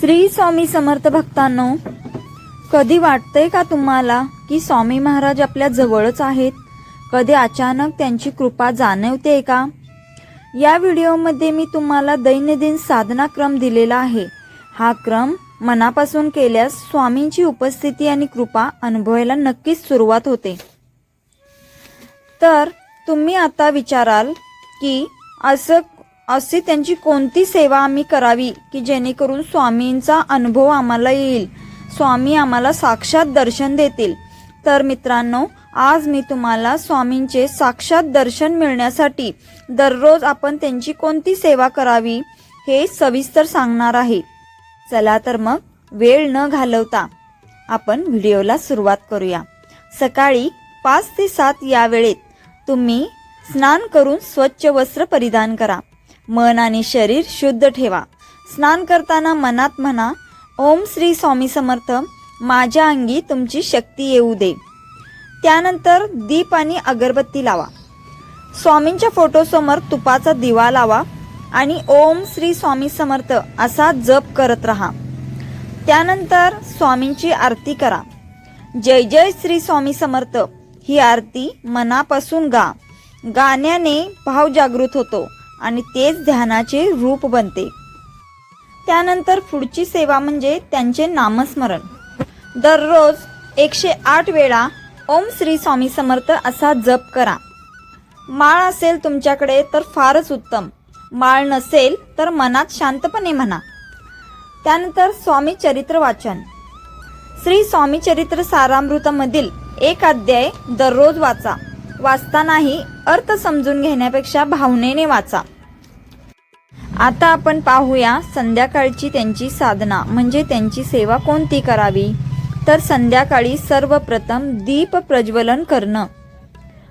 श्री स्वामी समर्थ भक्तांनो कधी वाटतंय का तुम्हाला की स्वामी महाराज आपल्या जवळच आहेत? कधी अचानक त्यांची कृपा जाणवते का? या व्हिडिओमध्ये मी तुम्हाला दैनंदिन साधना क्रम दिलेला आहे. हा क्रम मनापासून केल्यास स्वामींची उपस्थिती आणि कृपा अनुभवायला नक्कीच सुरुवात होते. तर तुम्ही आता विचाराल की असं अशी त्यांची कोणती सेवा आम्ही करावी की जेणेकरून स्वामींचा अनुभव आम्हाला येईल? स्वामी आम्हाला साक्षात दर्शन देतील. तर मित्रांनो आज मी तुम्हाला स्वामींचे साक्षात दर्शन मिळण्यासाठी दररोज आपण त्यांची कोणती सेवा करावी हे सविस्तर सांगणार आहे. चला तर मग वेळ न घालवता आपण व्हिडिओला सुरुवात करूया. सकाळी पाच ते सात या वेळेत तुम्ही स्नान करून स्वच्छ वस्त्र परिधान करा. मन आणि शरीर शुद्ध ठेवा. स्नान करताना मनात म्हणा ओम श्री स्वामी समर्थ माझ्या अंगी तुमची शक्ती येऊ दे. त्यानंतर दीप आणि अगरबत्ती लावा. स्वामींच्या फोटोसमोर तुपाचा दिवा लावा आणि ओम श्री स्वामी समर्थ असा जप करत राहा. त्यानंतर स्वामींची आरती करा. जय जय श्री स्वामी समर्थ ही आरती मनापासून गा. गाण्याने भाव जागृत होतो. आणि तेच ध्यानाचे रूप बनते. त्यानंतर पुढची सेवा म्हणजे त्यांचे नामस्मरण. दररोज एकशे आठ वेळा ओम श्री स्वामी समर्थ असा जप करा. माळ असेल तुमच्याकडे तर फारच उत्तम. माळ नसेल तर मनात शांतपणे म्हणा. त्यानंतर स्वामी चरित्र वाचन. श्री स्वामी चरित्र सारामृतमधील एक अध्याय दररोज वाचा. वाचतानाही अर्थ समजून घेण्यापेक्षा भावनेने वाचा. आता आपण पाहूया संध्याकाळची त्यांची साधना म्हणजे त्यांची सेवा कोणती करावी? तर संध्याकाळी सर्वप्रथम दीप प्रज्वलन करणं.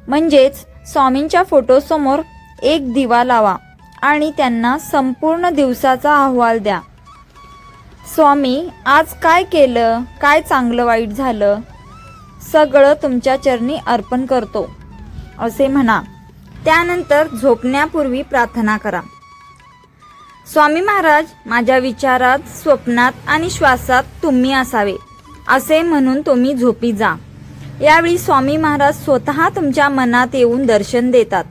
म्हणजेच स्वामींच्या फोटोसमोर एक दिवा लावा आणि त्यांना संपूर्ण दिवसाचा अहवाल द्या. स्वामी आज काय केलं? काय चांगलं वाईट झालं? सगळं तुमच्या चरणी अर्पण करतो. असे म्हणा. त्यानंतर झोपण्यापूर्वी प्रार्थना करा. स्वामी महाराज माझ्या विचारात स्वप्नात आणि श्वासात तुम्ही असावे असे म्हणून तुम्ही झोपी जा. यावेळी स्वामी महाराज स्वतः तुमच्या मनात येऊन दर्शन देतात.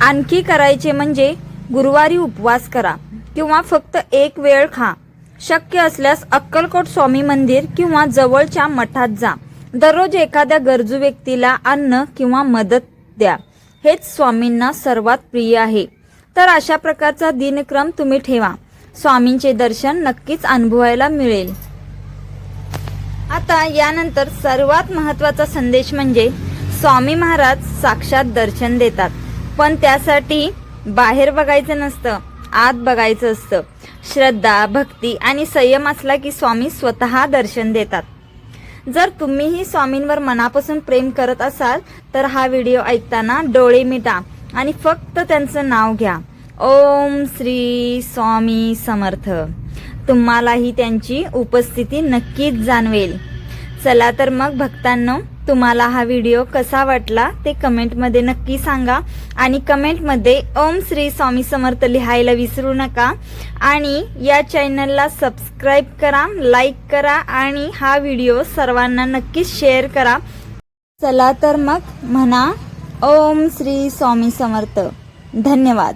आणखी करायचे म्हणजे गुरुवारी उपवास करा किंवा फक्त एक वेळ खा. शक्य असल्यास अक्कलकोट स्वामी मंदिर किंवा जवळच्या मठात जा. दररोज एखाद्या गरजू व्यक्तीला अन्न किंवा मदत द्या. हेच स्वामींना सर्वात प्रिय आहे. तर अशा प्रकारचा दिनक्रम तुम्ही ठेवा. स्वामींचे दर्शन नक्कीच अनुभवायला मिळेल. आता यानंतर सर्वात महत्त्वाचा संदेश म्हणजे स्वामी महाराज साक्षात दर्शन देतात. पण त्यासाठी बाहेर बघायचं नसतं आत बघायचं असतं. श्रद्धा भक्ती आणि संयम असला की स्वामी स्वतः दर्शन देतात. जर तुम्हीही स्वामींवर मनापासून प्रेम करत असाल तर हा व्हिडिओ ऐकताना डोळे मिटा आणि फक्त त्यांचं नाव घ्या. ओम श्री स्वामी समर्थ. तुम्हालाही त्यांची उपस्थिती नक्कीच जाणवेल. चला तर मग भक्तांनो तुम्हाला हा व्हिडिओ कसा वाटला ते कमेंटमध्ये नक्की सांगा. आणि कमेंटमध्ये ओम श्री स्वामी समर्थ लिहायला विसरू नका. आणि या चॅनलला सबस्क्राईब करा लाईक करा आणि हा व्हिडिओ सर्वांना नक्कीच शेअर करा. चला तर मग म्हणा ओम श्री स्वामी समर्थ. धन्यवाद.